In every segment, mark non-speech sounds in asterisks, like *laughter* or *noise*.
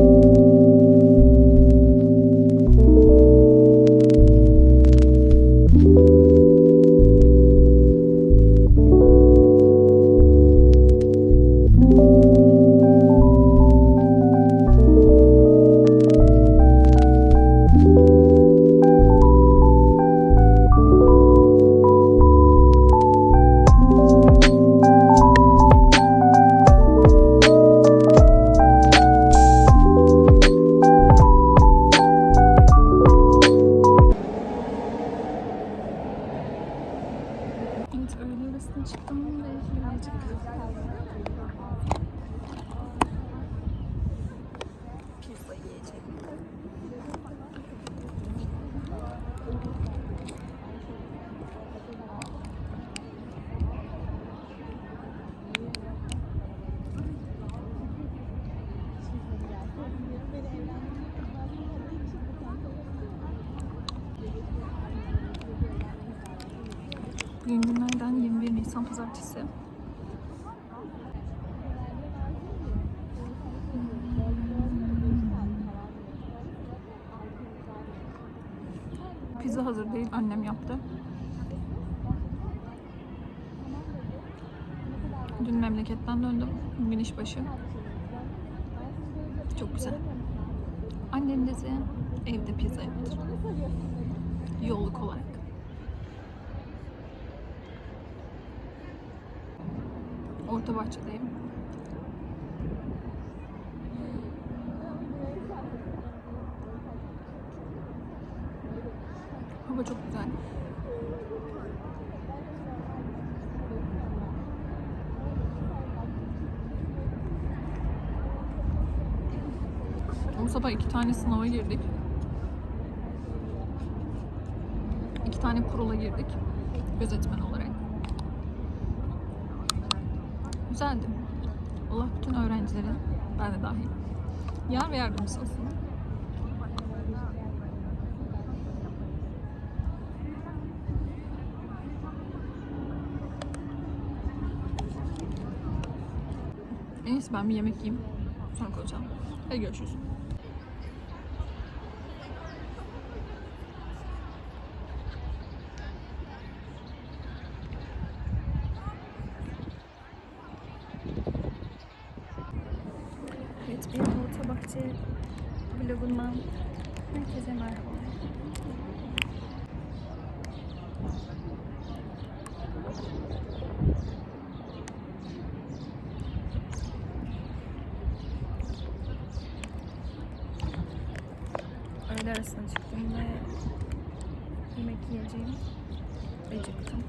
Evet Pazartesi. Pizza hazır değil, annem yaptı. Dün memleketten döndüm. Bugün işbaşı. Çok güzel. Annem dedi evde pizza yaptır. Yolluk olarak. Orta bahçedeyim. Hava çok güzel. Bu sabah iki tane sınava girdik. İki tane kurula girdik. Gözetmen olarak. Güzeldi. Allah bütün öğrencilerin, ben de dahil, yar ve yardımcısı olsun. En iyisi ben bir yemek yiyeyim. Sonra konuşalım. Hadi görüşürüz. Evet, bir orta bahçe vlogundan herkese merhaba. Öğle arasına çıktım ve yemek yiyeceğim. Acıktım.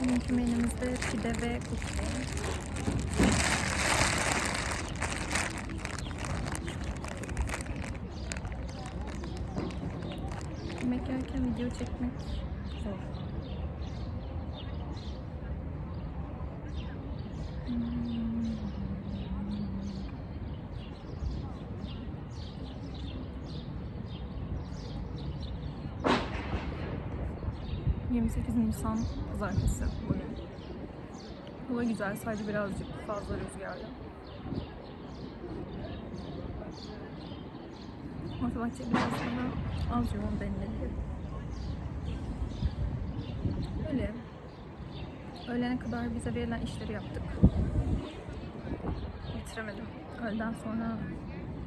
Bugünkü menümüzde pide ve kukle. Yemek yerken video çekmek zor. Hmm. ...28 Nisan Pazartesi bugün. Hava güzel, sadece birazcık fazla rüzgarlı. Motivasyon biraz daha az yoğun denilebilir. Öyle. Öğlene kadar bize verilen işleri yaptık. Bitiremedim. Öğleden sonra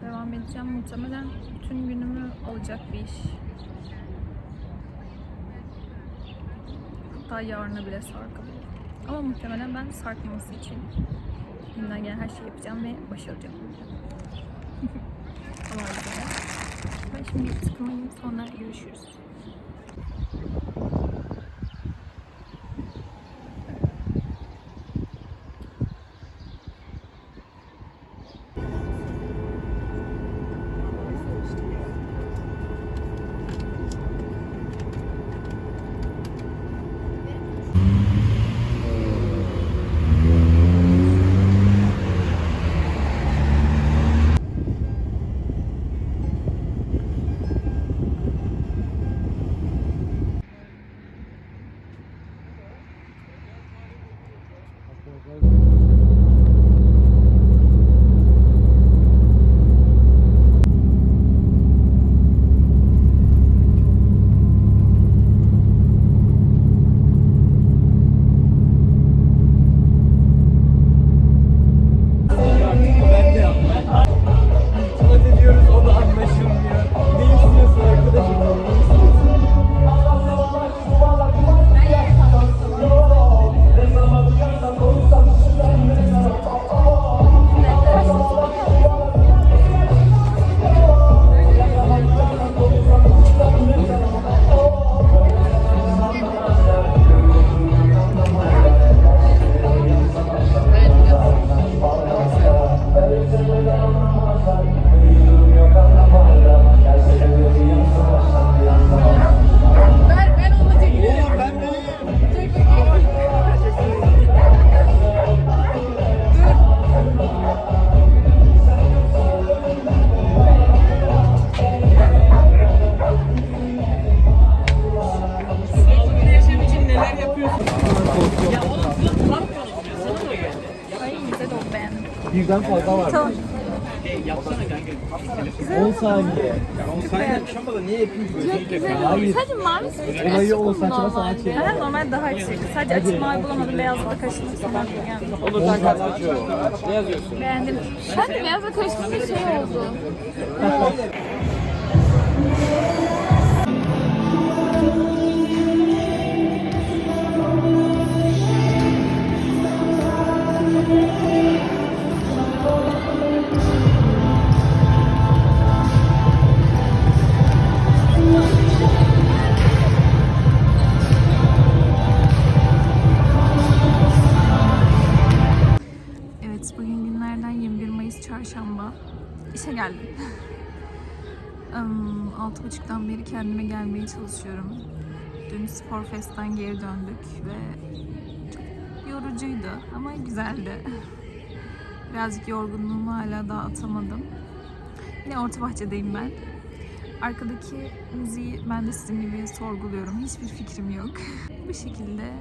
devam edeceğim. Muhtemelen bütün günümü alacak bir iş. Hatta yarına bile sarkabilir. Ama muhtemelen ben sarkmaması için elimden gelen her şeyi yapacağım ve başaracağım. *laughs* Ama öyle. Ben şimdi tıkınayım sonra görüşürüz. Olayı o saçma sapan şey. Normal daha açık. Sadece açık mavi bulamadım. Beyazla da karıştırmışsam aklıma geldi. Olursan kartlaşıyor. Ne yazıyorsun? Beğendim. Ben de beyazla karıştırınca şey oldu. *laughs* 6.30'dan beri kendime gelmeye çalışıyorum. Dün Spor Fest'ten geri döndük ve çok yorucuydu ama güzeldi. Birazcık yorgunluğumu hala daha atamadım. Yine orta bahçedeyim ben. Arkadaki müziği ben de sizin gibi sorguluyorum. Hiçbir fikrim yok. *laughs* Bu şekilde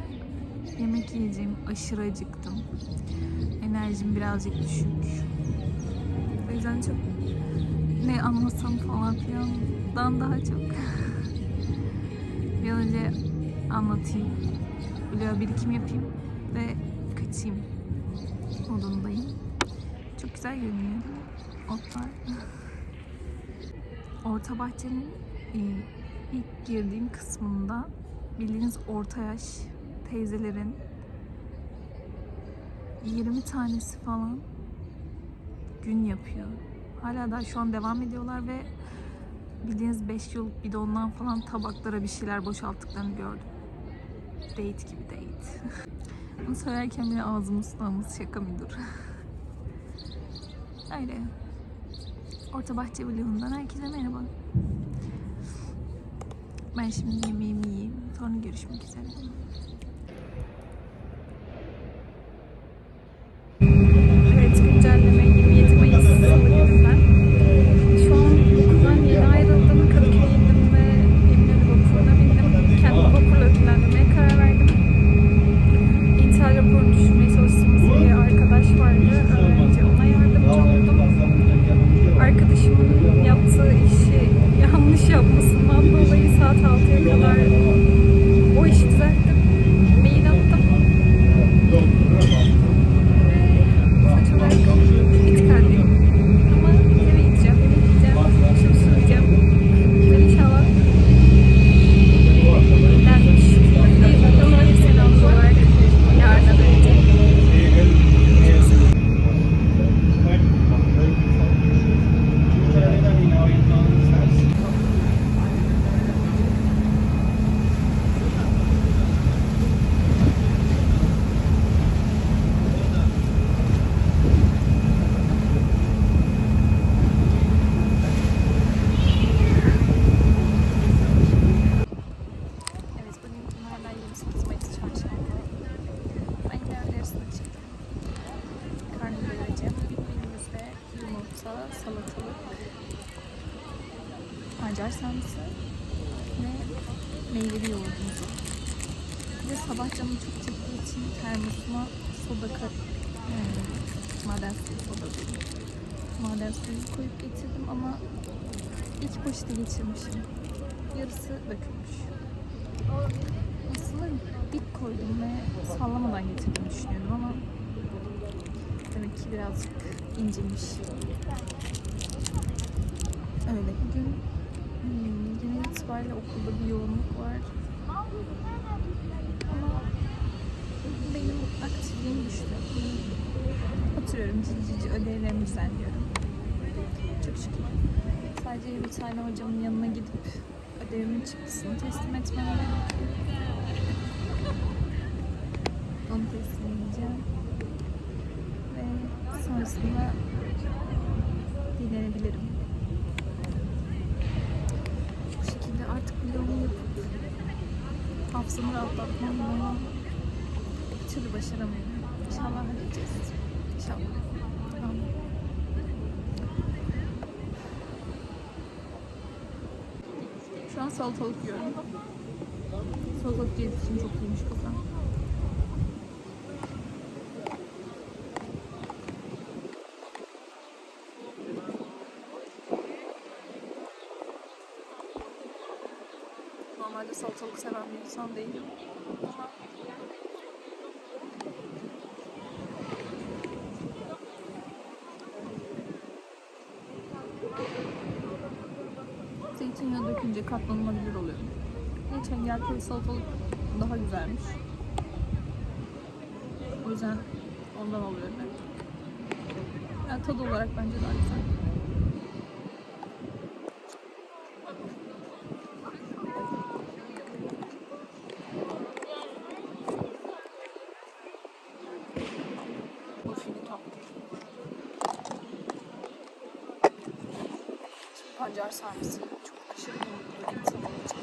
yemek yiyeceğim. Aşırı acıktım. Enerjim birazcık düşük. O yüzden çok ne anlasam falan filan filandan daha çok bir önce anlatayım. Bloğa birikim yapayım ve kaçayım modundayım. Çok güzel görünüyor otlar. Orta bahçenin e, ilk girdiğim kısmında bildiğiniz orta yaş teyzelerin 20 tanesi falan gün yapıyor. Hala daha şu an devam ediyorlar ve bildiğiniz 5 yıllık bidondan falan tabaklara bir şeyler boşalttıklarını gördüm. Date gibi date. *laughs* Bunu söylerken bile ağzımın sulanması şaka mıdır? *laughs* Öyle. Orta Bahçe Vlogundan herkese merhaba. Ben şimdi yemeğimi yiyeyim. Sonra görüşmek üzere. Evet, güncelleme 27 Mayıs Salı gününden. Şu an okuldan yeni ayrıldım. Kadıköy'e indim ve Eminönü vapuruna bindim. Kendimi vapurla ödüllendirmeye karar verdim. İntihar raporunu düşünmeye çalıştığımız bir arkadaş vardı. Önce ona yardımcı oldum. Arkadaşımın yaptığı işi yanlış yapmasından dolayı saat 6'ya kadar o işi düzelttim. Mail attım. Saç olarak bir tıkanlıyım. Ama eve gideceğim, eve gideceğim, akşam süreceğim. Ve inşallah dinlenmiş bir bir selam olarak yarına döneceğim. Evet, bugün günlerden 28 Mayıs çarşamba. Ben yine öğle arasına çıktım. Karnımı doyuracağım. Menümüzde yumurta, salatalık, pancar sarması ve meyveli yoğurdumuzu. Bir de sabah canım çok çektiği için termosuma soda yani maden suyu soda. Maden suyu koyup getirdim ama ilk poşeti geçirmişim. Yarısı dökülmüş. Aslında dik koydum ve sallamadan getirdiğimi düşünüyordum ama demek ki birazcık incinmiş. Öyle bugün hmm, genel itibariyle okulda bir yoğunluk var. Ama benim aktifliğim düştü. Oturuyorum cici cici ödevlerimi düzenliyorum. Çok şükür. Sadece bir tane hocamın yanına gidip ödevimin çıktısını teslim etmem gerekiyor. Onu teslim edeceğim. Ve sonrasında dinlenebilirim. Bu şekilde artık vlogumu yapıp hafızamı rahatlatmam ama bir türlü başaramıyorum. İnşallah halledeceğiz. İnşallah. Amin. Şu an salatalık yiyorum. Salatalık yediği için çok iyiymiş kokan. Normalde salatalık seven bir insan değilim. Dökünce katlanılabilir oluyor. Ne çengelköy salatalık daha güzelmiş. O yüzden ondan alıyorum ben. Yani tadı olarak bence daha güzel. Pancar sarması çok aşırı mutlu bir insan olacak.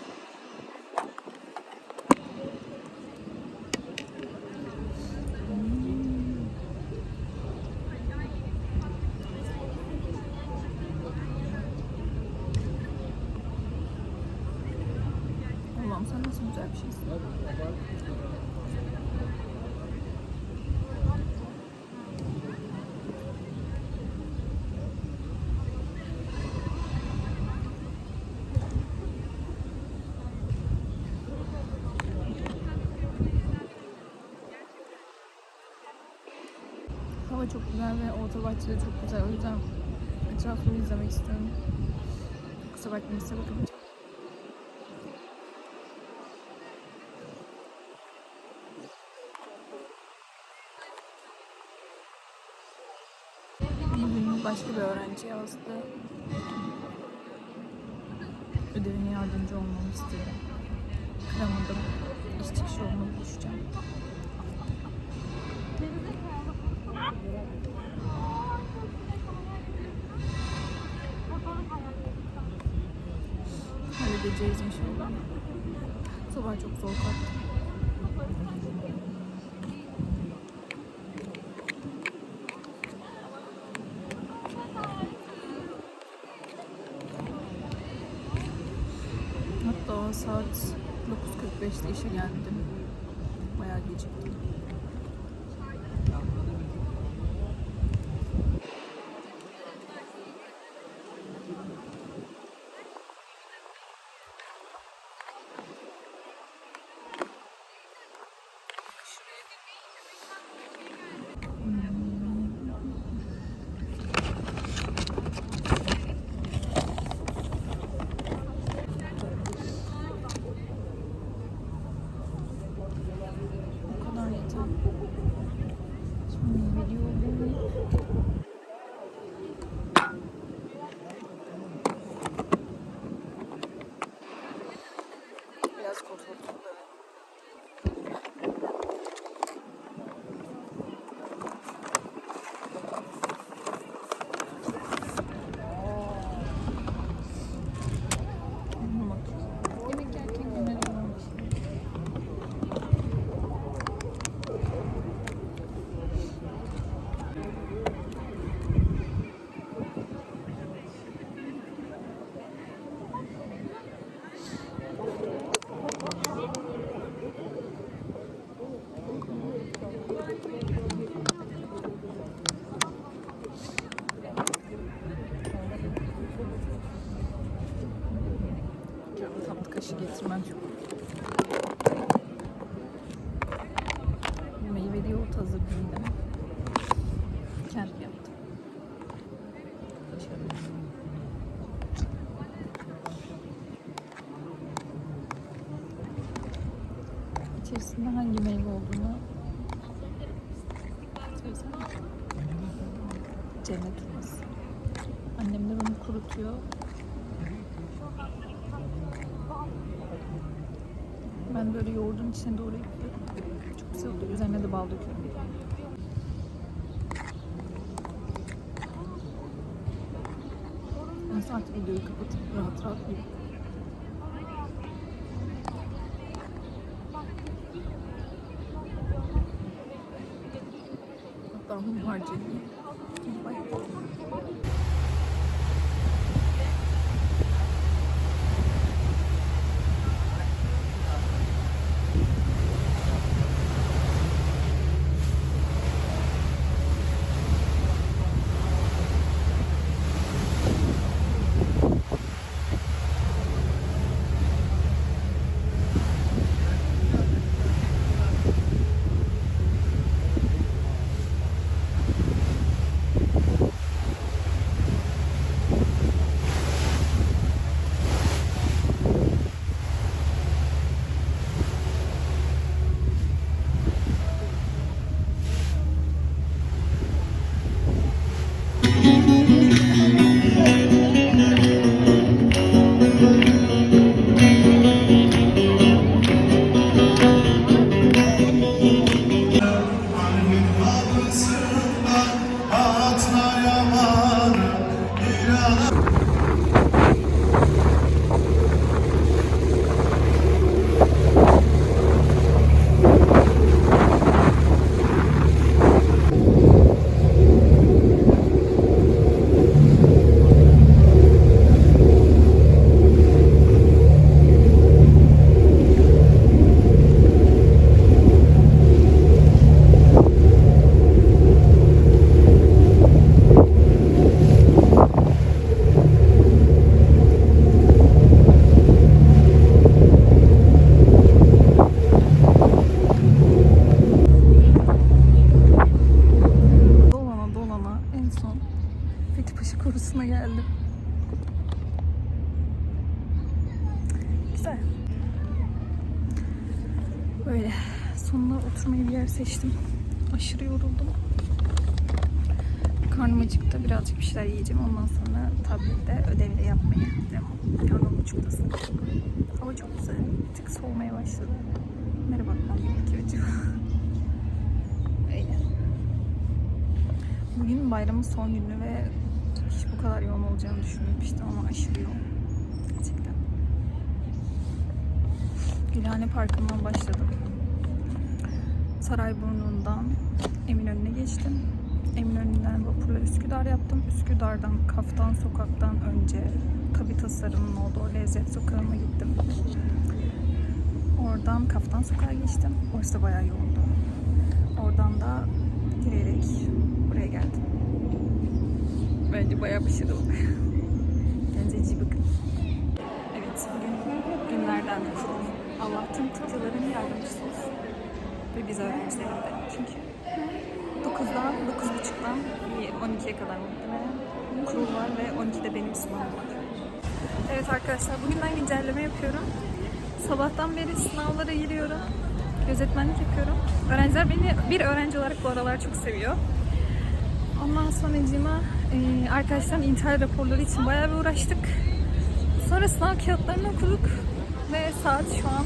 Allah'ım sen nasıl güzel bir şeysin. Çok güzel ve orta bahçede çok güzel. O yüzden etrafını izlemek istiyorum. Kusura bakmayın size bakamayacağım. Başka bir öğrenci yazdı. Ödevine yardımcı olmamı istedi. Kıramadım. İş çıkışı onunla buluşacağım. Halledeceğiz inşallah. Sabah çok zor kalktım. Hatta saat 9.45'te işe geldim. Bayağı geciktim. Bu kadar yeter. Şimdi video bu. Ben böyle yoğurdun içine doğru ekliyorum. Çok güzel oluyor. Üzerine de bal döküyorum. Ben artık videoyu kapatıp rahat rahat yiyeyim. Hatta mum harcayayım. Doğrusuna geldim. Güzel. Böyle sonuna oturmayı bir yer seçtim. Aşırı yoruldum. Karnım acıktı. Birazcık bir şeyler yiyeceğim. Ondan sonra tablette ödevi de yapmaya devam. Karnım buçuktasın. Hava çok güzel. Bir tık soğumaya başladı. Nereye bakmam gerekiyor acaba? Bugün bayramın son günü ve hiç bu kadar yoğun olacağını düşünmemiştim ama aşırı yoğun. Gerçekten. Gülhane Parkı'ndan başladım. Sarayburnu'ndan Eminönü'ne geçtim. Eminönü'nden vapurla Üsküdar yaptım. Üsküdar'dan Kaftan Sokak'tan önce Kabi Tasarım'ın olduğu Lezzet Sokağı'na gittim. Oradan Kaftan Sokak'a geçtim. Orası da bayağı yoğundu. Oradan da yürüyerek buraya geldim. Bence bayağı başarılı. Kendinize iyi bakın. Evet, bugün günlerden kurul. Allah tüm tıpçıların yardımcısı olsun. Ve biz öğrencilerin de. Çünkü 9'dan, 9.30'dan 12'ye kadar muhtemelen kurul var ve 12'de benim sınavım var. Evet arkadaşlar, bugünden güncelleme yapıyorum. Sabahtan beri sınavlara giriyorum. Gözetmenlik yapıyorum. Öğrenciler beni bir öğrenci olarak bu aralar çok seviyor. Ondan sonracığıma e, arkadaşlarım intihar raporları için bayağı bir uğraştık. Sonra sınav kağıtlarını okuduk ve saat şu an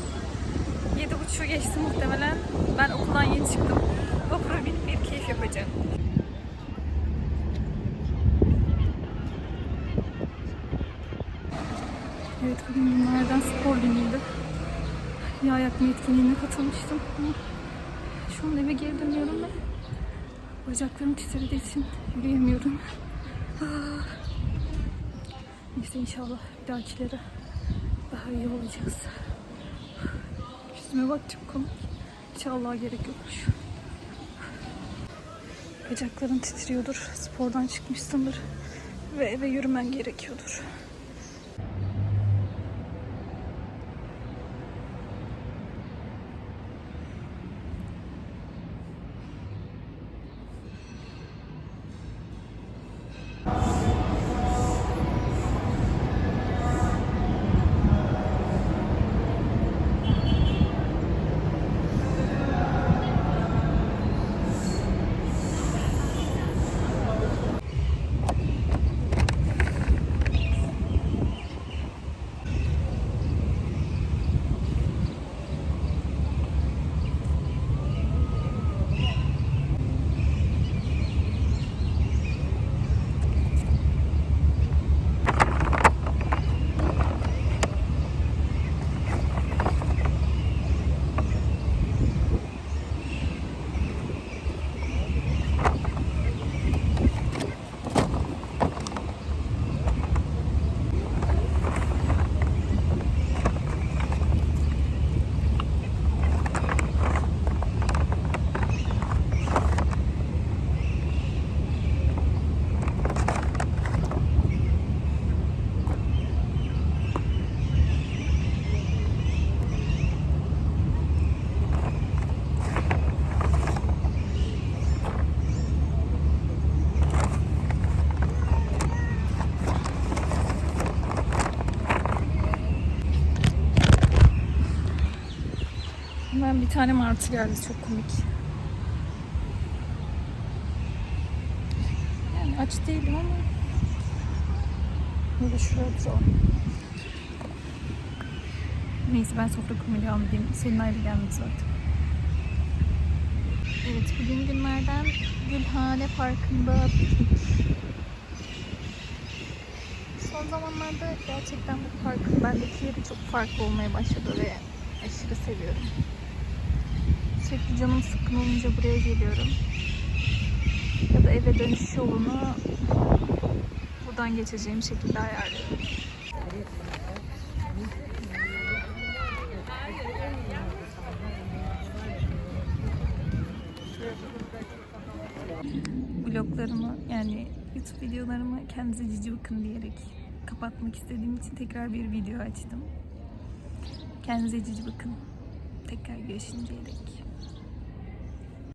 7.30'u geçti muhtemelen. Ben okuldan yeni çıktım. Vapura binip bir keyif yapacağım. Evet bugün günlerden spor günüydü. Yağ yakma etkinliğine katılmıştım. Ama şu an eve geri dönüyorum ve bacaklarım titrediği için yürüyemiyorum. Neyse inşallah bir dahakilere daha iyi olacağız. Üstüme bak çok komik. İnşallah gerek yokmuş. Bacakların titriyordur. Spordan çıkmışsındır. Ve eve yürümen gerekiyordur. Bir tane martı geldi çok komik. Yani aç değilim ama böyle şuraya oturalım. Neyse ben sofra kurmaya devam edeyim. Senin ayrı gelmedi zaten. Evet bugün günlerden Gülhane Parkı'nda Son zamanlarda gerçekten bu parkın bendeki yeri çok farklı olmaya başladı ve aşırı seviyorum. Sürekli canım sıkkın olunca buraya geliyorum. Ya da eve dönüş yolunu buradan geçeceğim şekilde ayarlıyorum. Vloglarımı yani YouTube videolarımı kendinize cici bakın diyerek kapatmak istediğim için tekrar bir video açtım. Kendinize cici bakın. Tekrar görüşünceye dek.